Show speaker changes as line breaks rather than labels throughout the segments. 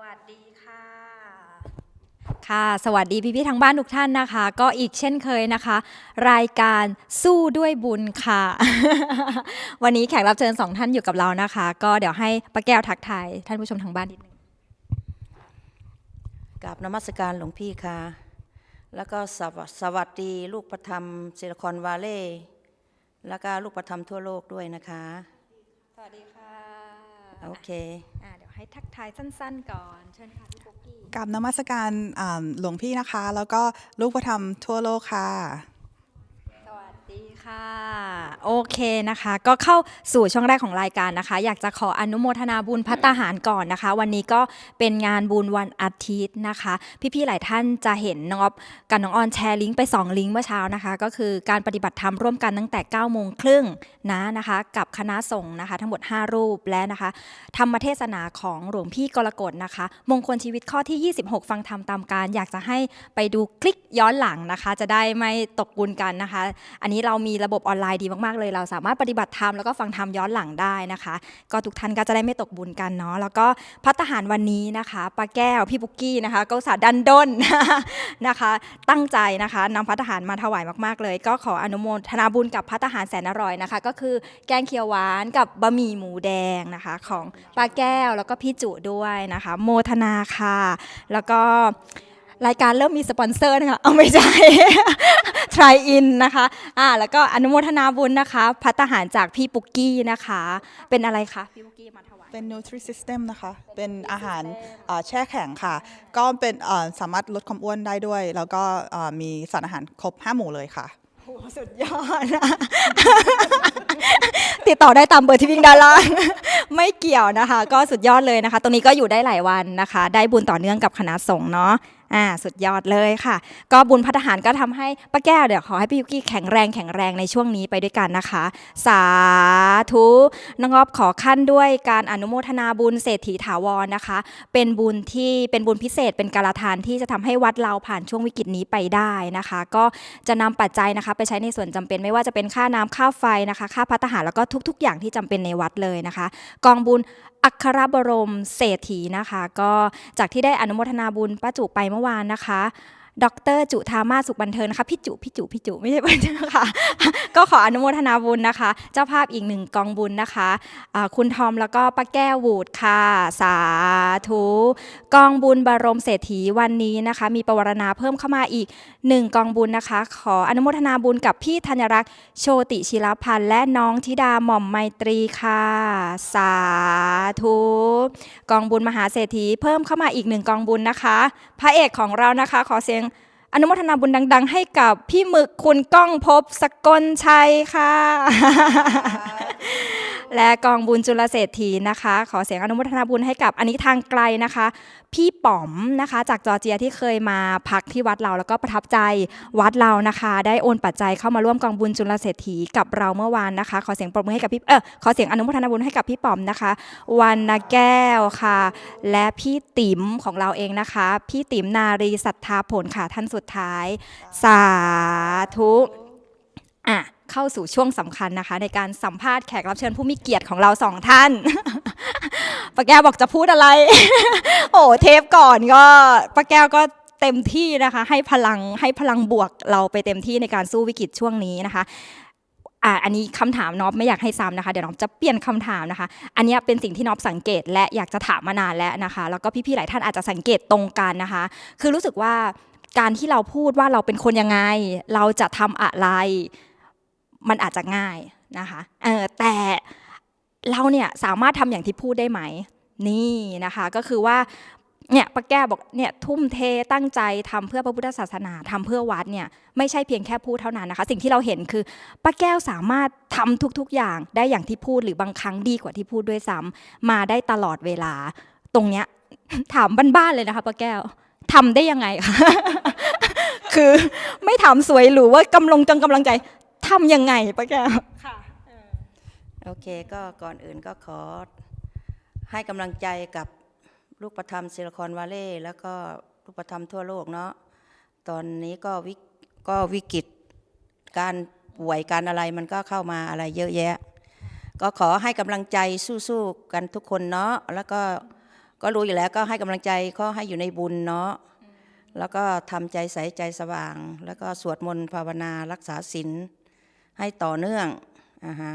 วัสดีค่ะ ค่ะ สวัสดีพี่ๆทางบ้านทุกท่านนะคะ ก็อีกเช่นเคยนะคะ รายการสู้ด้วยบุญค่ะ วันนี้แขกรับเชิญสองท่านอยู่กับเรานะคะ ก็เดี๋ยวให้ป้าแก้วทักทายท่านผู้ชมทางบ้านนิดนึง
กับนมัสการหลวงพี่ค่ะ แล้วก็สวสวัสดีลูกประธรรมซิลิคอนวาเลย์แล้วก็ลูกประธรรมทั่วโลกด้วยนะคะ
สวัสดีค่ะ
โอเค
อ่าเดี๋ยว ให้ทักทายสั้น ๆ ก่อนเชิญค่ะพี่ปุ๊กกี้
กับนมัสการอ่าหลวงพี่นะคะ แล้วก็ลูกประธรรมทั่วโลกค่ะ
สวัสดี ค่ะโอเคนะคะ ก็เข้าสู่ช่วงแรกของรายการนะคะ อยากจะขออนุโมทนาบุญพัตตาหารก่อนนะคะ วันนี้ก็เป็นงานบุญวันอาทิตย์นะคะ พี่ๆหลายท่านจะเห็นน้องอ๊อฟกับน้องออนแชร์ลิงก์ไป 2 ลิงก์เมื่อเช้านะคะ ก็คือการปฏิบัติธรรมร่วมกันตั้งแต่9ก้าโมงครึ่งนะนะคะ กับคณะสงฆ์นะคะ ทั้งหมด 5 รูปและนะคะ ธรรมเทศนาของหลวงพี่กรกฎนะคะ มงคลชีวิตข้อที่ 26 ฟังธรรมตามการ อยากจะให้ไปดูคลิกย้อนหลังนะคะ จะได้ไม่ตกบุญกันนะคะ อันนี้เรามีระบบออนไลน์ดีมากๆเลย เราสามารถปฏิบัติธรรมแล้วก็ฟังธรรมย้อนหลังได้นะคะ ก็ทุกท่านก็จะได้ไม่ตกบุญกันเนาะแล้วก็พัฒหารวันนี้นะคะป้าแก้วพี่บุกกี้นะคะก็สาดันด้นนะคะ ตั้งใจนะคะนำพัฒหารมาถวายมากๆเลย ก็ขออนุโมทนาบุญกับพัฒหารแสนอร่อยนะคะ ก็คือแกงเขียวหวานกับบะหมี่หมูแดงนะคะของป้าแก้วแล้วก็พี่จุด้วยนะคะ โมทนาค่ะ แล้วก็ รายการเริ่มมีสปอนเซอร์นะคะ เอาไม่ใช่ try in นะคะอ่าแล้วก็อนุโมทนาบุญนะคะพัฒหารจากพี่ปุกกี้นะคะ เป็นอะไรคะพี่ปุกกี้มาถวาย
เป็น Nutri System นะคะ เป็นอาหารอ่าแช่แข็งค่ะ ก็เป็นอ่าสามารถลดความอ้วนได้ด้วย แล้วก็อ่ามีสารอาหารครบ 5 หมู่เลยค่ะ
โอ้สุดยอดนะติดต่อได้ตามเบอร์ที่วิ่งด้านล่างไม่เกี่ยวนะคะ ก็สุดยอดเลยนะคะ ตรงนี้ก็อยู่ได้หลายวันนะคะ ได้บุญต่อเนื่องกับคณะสงฆ์เนาะ อ่าสุดยอดเลยค่ะ ก็บุญพัฒหารก็ทำให้ป้าแก้วเดี๋ยวขอให้พี่ยุกี้แข็งแรงแข็งแรงในช่วงนี้ไปด้วยกันนะคะ สาธุน้องอ๊อฟขอขั้นด้วยการอนุโมทนาบุญเศรษฐีถาวรนะคะ เป็นบุญที่เป็นบุญพิเศษเป็นการทานที่จะทำให้วัดเราผ่านช่วงวิกฤตนี้ไปได้นะคะ ก็จะนำปัจจัยนะคะ ไปใช้ในส่วนจำเป็นไม่ว่าจะเป็นค่าน้ำค่าไฟนะคะ ค่าพัฒหารแล้วก็ทุก ๆ อย่างที่จำเป็นในวัดเลยนะคะ กองบุญ อัครบรมเศรษฐีนะคะ ก็จากที่ได้อนุโมทนาบุญป้าจุไปเมื่อวานนะคะ ดรจุธามาสุขบันเทิงนะคะพี่จุพี่จุพี่จุไม่ใช่บันเทิงค่ะ ก็ขออนุโมทนาบุญนะคะ เจ้าภาพอีกหนึ่งกองบุญนะคะคุณทอมแล้วก็ป้าแก้ววูดค่ะ สาธุ กองบุญบรมเศรษฐีวันนี้นะคะ มีประวรณาเพิ่มเข้ามาอีกหนึ่งกองบุญนะคะ ขออนุโมทนาบุญกับพี่ธัญรักษ์โชติชิรพันธ์และน้องธิดาหม่อมไมตรีค่ะ สาธุกองบุญมหาเศรษฐีเพิ่มเข้ามาอีกหนึ่งกองบุญนะคะ พระเอกของเรานะคะ ขอเสียง อนุโมทนาบุญดัง ๆ ให้กับพี่หมึกคุณก้องพบสกลชัยค่ะ และกองบุญจุลเศรษฐีนะคะ ขอเสียงอนุโมทนาบุญให้กับอันนี้ทางไกลนะคะ พี่ป๋อมนะคะ จากจอร์เจียที่เคยมาพักที่วัดเราแล้วก็ประทับใจวัดเรานะคะ ได้โอนปัจจัยเข้ามาร่วมกองบุญจุลเศรษฐีกับเราเมื่อวานนะคะ ขอเสียงปรบมือให้กับพี่เออขอเสียงอนุโมทนาบุญให้กับพี่ป๋อมนะคะวรรณแก้วค่ะ และพี่ติ๋มของเราเองนะคะ พี่ติ๋มนารีศรัทธาผลค่ะท่านสุดท้าย สาธุอะ เข้าสู่ช่วงสำคัญนะคะ ในการสัมภาษณ์แขกรับเชิญผู้มีเกียรติของเราสองท่านป้าแก้วบอกจะพูดอะไร โอ้เทปก่อนก็ป้าแก้วก็เต็มที่นะคะ ให้พลังให้พลังบวกเราไปเต็มที่ในการสู้วิกฤตช่วงนี้นะคะอ่าอันนี้คำถามน็อบไม่อยากให้ซ้ำนะคะ เดี๋ยวน็อบจะเปลี่ยนคำถามนะคะ อันนี้เป็นสิ่งที่น็อบสังเกตและอยากจะถามมานานแล้วนะคะ แล้วก็พี่ๆหลายท่านอาจจะสังเกตตรงกันนะคะ คือรู้สึกว่าการที่เราพูดว่าเราเป็นคนยังไง เราจะทำอะไร มันอาจจะง่ายนะคะเออแต่เราเนี่ยสามารถทำอย่างที่พูดได้ไหม นี่นะคะก็คือว่าเนี่ยป้าแก้วบอกเนี่ยทุ่มเทตั้งใจทำเพื่อพระพุทธศาสนาทำเพื่อวัดเนี่ยไม่ใช่เพียงแค่พูดเท่านั้นนะคะ สิ่งที่เราเห็นคือป้าแก้วสามารถทำทุกๆอย่างได้อย่างที่พูดหรือบางครั้งดีกว่าที่พูดด้วยซ้ำมาได้ตลอดเวลา ตรงเนี้ยถามบ้านๆเลยนะคะป้าแก้วทำได้ยังไงคะคือไม่ถามสวยหรือว่ากำลังจังกำลังใจ ทำยังไงป้าแก้วค่ะ
โอเคก็ก่อนอื่นก็ขอให้กำลังใจกับลูกประธรรมซิลิคอนวาเลย์แล้วก็ลูกประธรรมทั่วโลกเนาะตอนนี้ก็วิกก็วิกฤตการป่วยการอะไรมันก็เข้ามาอะไรเยอะแยะ ก็ขอให้กำลังใจสู้ๆกันทุกคนเนาะแล้วก็ก็รู้อยู่แล้วก็ให้กำลังใจก็ให้อยู่ในบุญเนาะแล้วก็ทำใจใสใจสว่าง แล้วก็สวดมนต์ภาวนารักษาศีล ให้ต่อเนื่องอ่าฮะ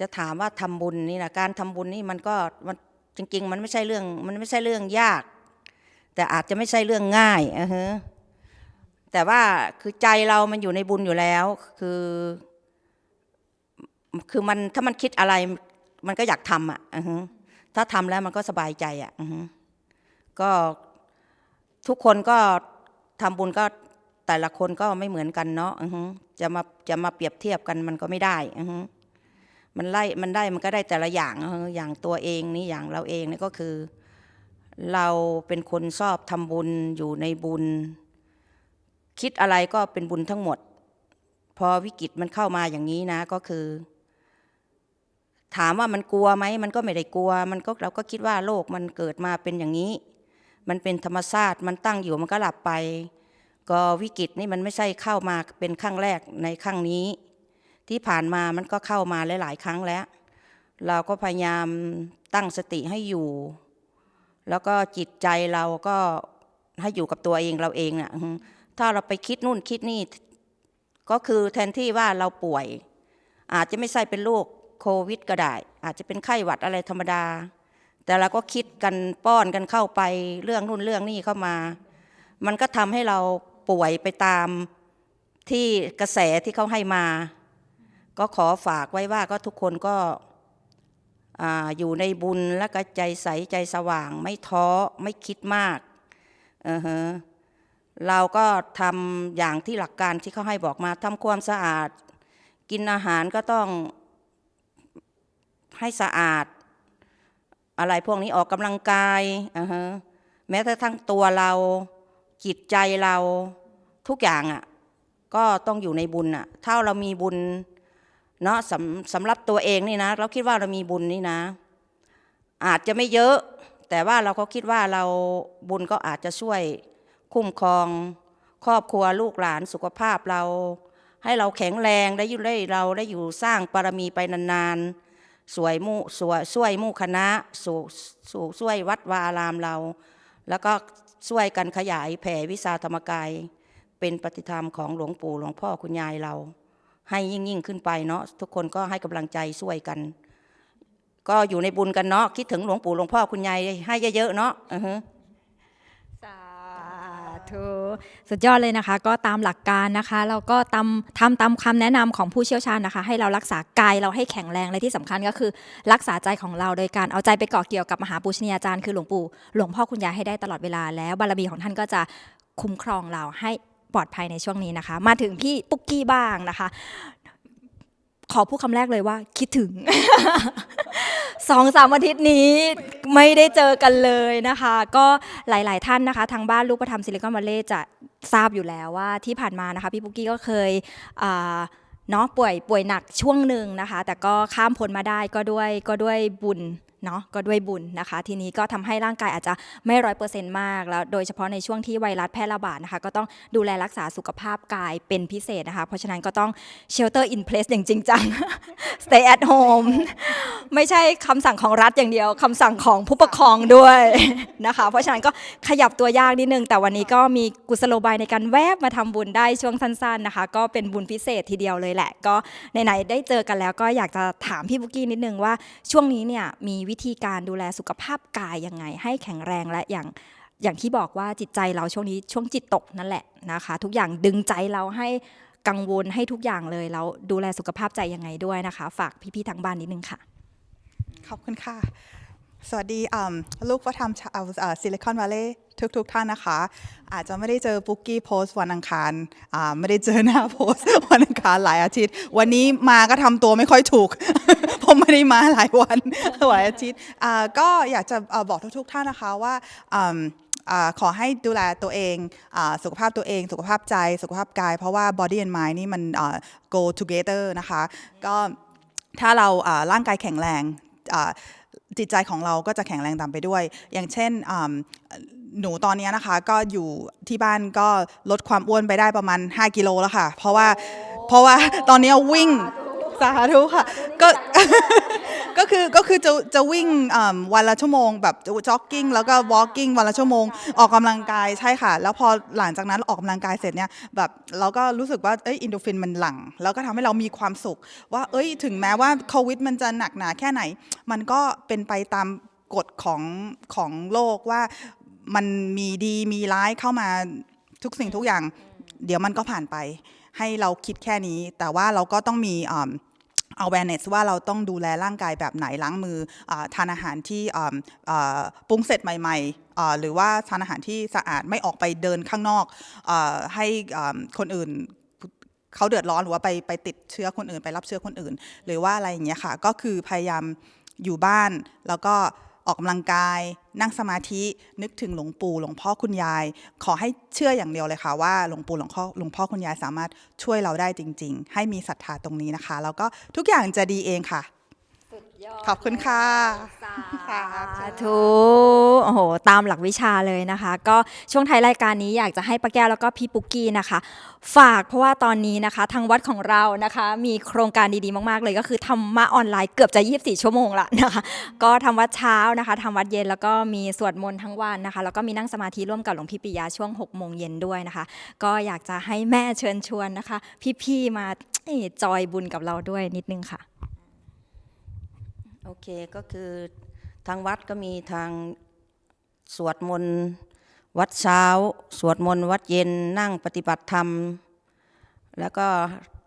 จะถามว่าทำบุญนี่นะการทำบุญนี่มันก็มันจริง ๆ มันไม่ใช่เรื่องมันไม่ใช่เรื่องยาก แต่อาจจะไม่ใช่เรื่องง่ายอ่าฮะแต่ว่าคือใจเรามันอยู่ในบุญอยู่แล้ว คือ คือมันถ้ามันคิดอะไร มันก็อยากทำอะถ้าทำแล้วมันก็สบายใจอะก็ทุกคนก็ทำบุญก็ แต่ละคนก็ไม่เหมือนกันเนาะจะมาจะมาเปรียบเทียบกันมันก็ไม่ได้มันไล่มันได้มันก็ได้แต่ละอย่างอือฮึอย่างตัวเองนี่อย่างเราเองนี่ก็คือ เราเป็นคนชอบทำบุญอยู่ในบุญ คิดอะไรก็เป็นบุญทั้งหมด พอวิกฤตมันเข้ามาอย่างนี้นะก็คือ ถามว่ามันกลัวไหมมันก็ไม่ได้กลัว มันก็เราก็คิดว่าโลกมันเกิดมาเป็นอย่างนี้ มันเป็นธรรมชาติมันตั้งอยู่มันก็หลับไป ก็วิกฤตนี่มันไม่ใช่เข้ามาเป็นครั้งแรกในครั้งนี้ ที่ผ่านมามันก็เข้ามาหลาย ๆ ครั้งแล้ว เราก็พยายามตั้งสติให้อยู่ แล้วก็จิตใจเราก็ให้อยู่กับตัวเองเราเองน่ะถ้าเราไปคิดนู่นคิดนี่ ก็คือแทนที่ว่าเราป่วย อาจจะไม่ใช่เป็นโรคโควิดก็ได้ อาจจะเป็นไข้หวัดอะไรธรรมดา แต่เราก็คิดกันป้อนกันเข้าไปเรื่องนู่นเรื่องนี่เข้ามา มันก็ทำให้เรา ป่วยไปตามที่กระแสที่เขาให้มา ก็ขอฝากไว้ว่าก็ทุกคนก็อ่าอยู่ในบุญและก็ใจใสใจสว่าง ไม่ท้อไม่คิดมากเออฮะเราก็ทำอย่างที่หลักการที่เขาให้บอกมาทำความสะอาด กินอาหารก็ต้องให้สะอาด อะไรพวกนี้ออกกำลังกายอ่าฮะแม้แต่ทั้งตัวเรา จิตใจเราทุกอย่างอะก็ต้องอยู่ในบุญอะถ้าเรามีบุญเนาะสำสำหรับตัวเองนี่นะ เราคิดว่าเรามีบุญนี่นะ อาจจะไม่เยอะ แต่ว่าเราก็คิดว่าเราบุญก็อาจจะช่วยคุ้มครองครอบครัวลูกหลานสุขภาพเรา ให้เราแข็งแรงได้อยู่ได้เราได้อยู่สร้างบารมีไปนานๆสวยมู่สวยช่วยมู่คณะสู่สู่ช่วยวัดวาอารามเรา แล้วก็ช่วยกันขยายแผ่วิชาธรรมกาย เป็นปฏิธรรมของหลวงปู่หลวงพ่อคุณยายเรา ให้ยิ่งยิ่งขึ้นไปเนาะทุกคนก็ให้กำลังใจช่วยกัน ก็อยู่ในบุญกันเนาะคิดถึงหลวงปู่หลวงพ่อคุณยายให้เยอะๆเนาะอือฮึ
ธุสุดยอดเลยนะคะ ก็ตามหลักการนะคะเราก็ตามทำตามคำแนะนำของผู้เชี่ยวชาญนะคะ ให้เรารักษากายเราให้แข็งแรงและที่สำคัญก็คือ รักษาใจของเราโดยการเอาใจไปเกาะเกี่ยวกับมหาปูชนียาจารย์คือหลวงปู่หลวงพ่อคุณยายให้ได้ตลอดเวลาแล้วบารมีของท่านก็จะคุ้มครองเราให้ปลอดภัยในช่วงนี้นะคะ มาถึงพี่ปุ๊กกี้บ้างนะคะ ขอพูดคำแรกเลยว่าคิดถึงสองสามอาทิตย์นี้ไม่ได้เจอกันเลยนะคะ ก็หลาย ๆ ท่านนะคะ ทางบ้านลูกประธรรมซิลิคอนวัลเลย์จะทราบอยู่แล้วว่าที่ผ่านมานะคะ พี่ปุ๊กกี้ก็เคยเนาะป่วยป่วยหนักช่วงหนึ่งนะคะ แต่ก็ข้ามพ้นมาได้ก็ด้วยก็ด้วยบุญ เนาะก็ด้วยบุญนะคะ ทีนี้ก็ทำให้ร่างกายอาจจะไม่ร้อยเปอร์เซ็นต์มากแล้วโดยเฉพาะในช่วงที่ไวรัสแพร่ระบาดนะคะ ก็ต้องดูแลรักษาสุขภาพกายเป็นพิเศษนะคะ เพราะฉะนั้นก็ต้อง shelter in place อย่างจริงจัง stay at home ไม่ใช่คำสั่งของรัฐอย่างเดียวคำสั่งของผู้ปกครองด้วยนะคะ เพราะฉะนั้นก็ขยับตัวยากนิดนึง แต่วันนี้ก็มีกุศโลบายในการแวบมาทำบุญได้ช่วงสั้นๆนะคะ ก็เป็นบุญพิเศษทีเดียวเลยแหละ ก็ไหนๆได้เจอกันแล้วก็อยากจะถามพี่บุกกี้นิดนึงว่าช่วงนี้เนี่ยมีวิธีการดูแลสุขภาพกายยังไง ให้แข็งแรงและอย่างอย่างที่บอกว่าจิตใจเราช่วงนี้ช่วงจิตตกนั่นแหละนะคะ ทุกอย่างดึงใจเราให้กังวลให้ทุกอย่างเลยแล้วดูแลสุขภาพใจยังไงด้วยนะคะ ฝากพี่ๆทางบ้านนิดนึงค่ะ
ขอบคุณค่ะ สวัสดีลูกพระธรรมชาวซิลิคอนวัลเลย์ทุกทุกๆท่านนะคะ อาจจะไม่ได้เจอปุ๊กกี้โพสต์วันอังคารไม่ได้เจอหน้าโพสต์วันอังคารหลายอาทิตย์ วันนี้มาก็ทำตัวไม่ค่อยถูก ผมไม่ได้มาหลายวันหลายอาทิตย์ก็อยากจะอ่าบอกทุกๆท่านนะคะว่าอขอให้ดูแลตัวเองอสุขภาพตัวเอง สุขภาพใจสุขภาพกาย เพราะว่า body and mind นี่มัน go together นะคะ ก็ถ้าเราร่างกายแข็งแรง จิตใจของเราก็จะแข็งแรงตามไปด้วย อย่างเช่นหนูตอนนี้นะคะ ก็อยู่ที่บ้านก็ลดความอ้วนไปได้ประมาณ 5 กิโลแล้วค่ะ เพราะว่าเพราะว่าตอนนี้วิ่ง สาธุค่ะก็ก็คือก็คือจะจะวิ่งอ่ำวันละชั่วโมงแบบจ็อกกิ้งแล้วก็ walking วันละชั่วโมง ออกกำลังกายใช่ค่ะ แล้วพอหลังจากนั้นออกกำลังกายเสร็จเนี่ยแบบเราก็รู้สึกว่าเอ้ยอินโดฟินมันหลั่งแล้วก็ทำให้เรามีความสุข ว่าเอ้ยถึงแม้ว่าโควิดมันจะหนักหนาแค่ไหน มันก็เป็นไปตามกฎของของโลกว่ามันมีดีมีร้ายเข้ามาทุกสิ่งทุกอย่าง เดี๋ยวมันก็ผ่านไป ให้เราคิดแค่นี้ แต่ว่าเราก็ต้องมีอ่า awareness ว่าเราต้องดูแลร่างกายแบบไหนล้างมืออทานอาหารที่ปรุงเสร็จใหม่ ๆหรือว่าทานอาหารที่สะอาดไม่ออกไปเดินข้างนอกอให้คนอื่นเขาเดือดร้อนหรือว่าไปไปติดเชื้อคนอื่นไปรับเชื้อคนอื่น หรือว่าอะไรอย่างเงี้ยค่ะ ก็คือพยายามอยู่บ้านแล้วก็ ออกกำลังกาย นั่งสมาธินึกถึงหลวงปู่หลวงพ่อคุณยาย ขอให้เชื่ออย่างเดียวเลยค่ะว่าหลวงปู่หลวงพ่อหลวงพ่อคุณยายสามารถช่วยเราได้จริง ๆ ให้มีศรัทธาตรงนี้นะคะ แล้วก็ทุกอย่างจะดีเองค่ะ ขอบคุณค่ะ
สาธุโอ้โหตามหลักวิชาเลยนะคะ ก็ช่วงท้ายรายการนี้อยากจะให้ป้าแก้วแล้วก็พี่ปุกกี้นะคะ ฝากเพราะว่าตอนนี้นะคะ ทางวัดของเรานะคะ มีโครงการดีๆมากๆเลยก็คือธรรมะออนไลน์เกือบจะ 24 ชั่วโมงละนะคะ ก็ทำวัดเช้านะคะทำวัดเย็นแล้วก็มีสวดมนต์ทั้งวันนะคะ แล้วก็มีนั่งสมาธิร่วมกับหลวงพี่ปิยาช่วง6โมงเย็นด้วยนะคะ ก็อยากจะให้แม่เชิญชวนนะคะ พี่ๆมาเอ่อจอยบุญกับเราด้วยนิดนึงค่ะ
โอเคก็คือทางวัดก็มีทางสวดมนต์วัดเช้า สวดมนต์วัดเย็นนั่งปฏิบัติธรรม แล้วก็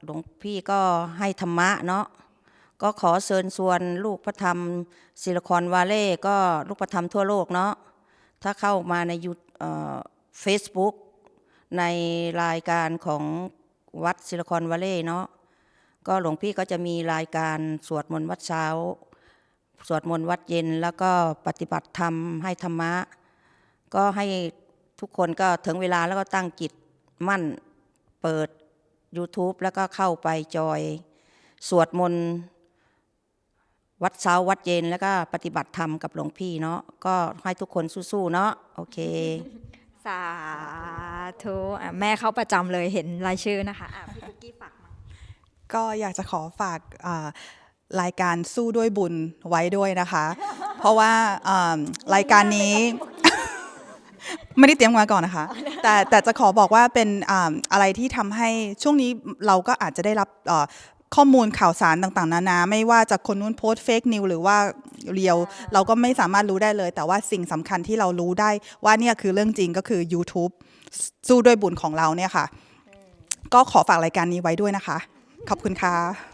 หลวงพี่ก็ให้ธรรมะเนาะก็ขอเชิญชวนลูกพระธรรมศิลคอนวาเล่ก็ลูกพระธรรมทั่วโลกเนาะถ้าเข้ามาในยูเฟซบุ๊กในรายการของวัดศิลคอนวาเล่เนาะก็หลวงพี่ก็จะมีรายการสวดมนต์วัดเช้า สวดมนต์วัดเย็นแล้วก็ปฏิบัติธรรมให้ธรรมะ ก็ให้ทุกคนก็ถึงเวลาแล้วก็ตั้งจิตมั่นเปิด YouTube แล้วก็เข้าไปจอย สวดมนต์วัดเช้าวัดเย็นแล้วก็ปฏิบัติธรรมกับหลวงพี่เนาะก็ให้ทุกคนสู้ๆเนาะโอเค
สาธุอะแม่เขาประจำเลยเห็นรายชื่อนะคะอะพี่ปุกกี้ฝากมา
ก็อยากจะขอฝากอ่า รายการสู้ด้วยบุญไว้ด้วยนะคะ เพราะว่ารายการนี้ ไม่ได้เตรียมมาก่อนนะคะ แต่แต่จะขอบอกว่าเป็นอะไรที่ทำให้ช่วงนี้เราก็อาจจะได้รับข้อมูลข่าวสารต่างๆ นานา ไม่ว่าจากคนนู้นโพสต์เฟกนิวหรือว่าเรียว เราก็ไม่สามารถรู้ได้เลย แต่ว่าสิ่งสำคัญที่เรารู้ได้ว่าเนี่ยคือเรื่องจริงก็คือ YouTube สู้ด้วยบุญของเราเนี่ยค่ะ ก็ขอฝากรายการนี้ไว้ด้วยนะคะ ขอบคุณค่ะ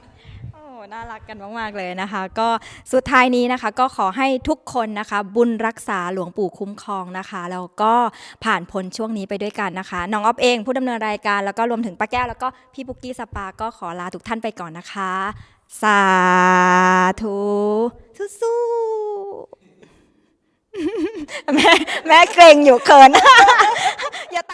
น่ารักกันมาก ๆ เลยนะคะ ก็สุดท้ายนี้นะคะก็ขอให้ทุกคนนะคะ บุญรักษาหลวงปู่คุ้มครองนะคะแล้วก็ผ่านพ้นช่วงนี้ไปด้วยกันนะคะน้องอ๊อฟเองผู้ดำเนินรายการแล้วก็รวมถึงป้าแก้วแล้วก็พี่ปุกกี้สปาก็ขอลาทุกท่านไปก่อนนะคะ สาธุสู้ๆ แม่แม่เกรงอยู่เขิน อย่าตา